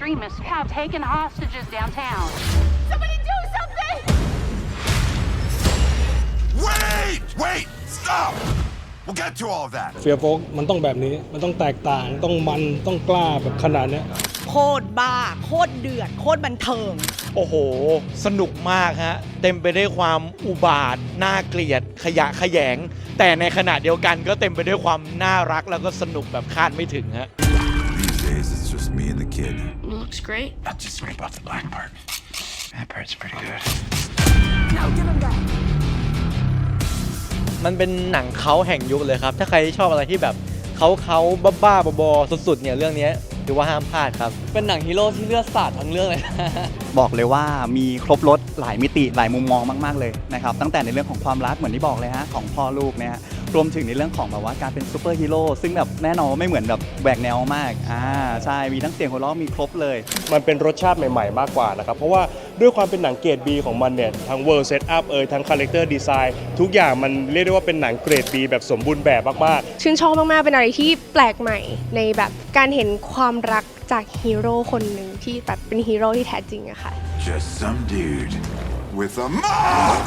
extremists have taken hostages downtown. Somebody do something! Wait! Wait! Stop! We'll get to all of that. เฟียโฟกมันต้องแบบนี้ มันต้องแตกต่าง ต้องมัน ต้องกล้าแบบขนาดเนี้ย โคตรบ้า โคตรเดือด โคตรบันเทิง โอ้โห สนุกมากฮะ เต็มไปด้วยความอุบาท น่าเกลียด ขยะแขยง แต่ในขณะเดียวกันก็เต็มไปด้วยความน่ารักแล้วก็สนุกแบบคาดไม่ถึงฮะ These days, it's just me and the kid. Looks great. Not just worry about the black part. That part's pretty good. No, give him that. มันเป็นหนังเขาแห่งยุคเลยครับ ถ้าใครชอบอะไรที่แบบเขาเขาบ้าบ้าๆบอๆสุดๆเนี่ยเรื่องนี้ ถือว่าห้ามพลาดครับ เป็นหนังฮีโร่ที่เลือดสาดทั้งเรื่องเลย บอกเลยว่ามีครบรถหลายมิติหลายมุมมองมาก ๆ เลยนะครับ ตั้งแต่ในเรื่องของความรักเหมือนที่บอกเลยฮะของพ่อลูกเนี่ยฮะรวมถึงในเรื่องของแบบว่าการเป็นซูเปอร์ฮีโร่ซึ่งแบบแน่นอนว่าไม่เหมือนแบบแหวกแนวมากอ่าใช่มีทั้งเสียงหัวเราะมีครบเลย มันเป็นรสชาติใหม่ ๆ มากกว่านะครับ เพราะว่าด้วยความเป็นหนังเกรด B ของมันเนี่ยทั้ง World Setup เอยทั้ง Character Design ทุกอย่างมันเรียกได้ว่าเป็นหนังเกรด B แบบสมบูรณ์แบบมากๆ ชื่นชอบมาก ๆ เป็นอะไรที่แปลกใหม่ในแบบการเห็นความรักจากฮีโร่คนหนึ่งที่แบบเป็นฮีโร่ที่แท้จริงอะค่ะ Just some dude with a mouth.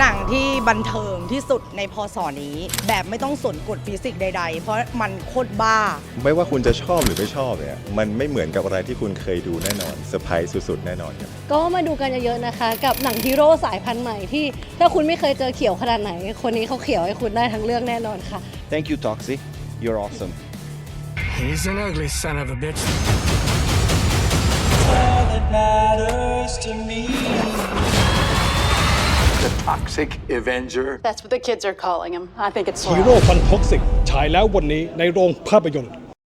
หนังที่บันเทิงที่สุดในพศนี้ แบบไม่ต้องสนกฎฟิสิกส์ใด ๆ เพราะมันโคตรบ้า ไม่ว่าคุณจะชอบหรือไม่ชอบเนี่ยมันไม่เหมือนกับอะไรที่คุณเคยดูแน่นอนเซอร์ไพรส์สุดๆ แน่นอนครับก็มาดูกันเยอะๆนะคะ กับหนังฮีโร่สายพันธุ์ใหม่ที่ ถ้าคุณไม่เคยเจอเขียวขนาดไหน คนนี้เขาเขียวให้คุณได้ทั้งเรื่องแน่นอนค่ะ Thank you Toxie you're awesome He's an ugly son of a bitch The Toxic Avenger. That's what the kids are calling him. I think it's ฮีโร่ฟันท็อกซิกฉายแล้ววันนี้ในโรงภาพยนตร์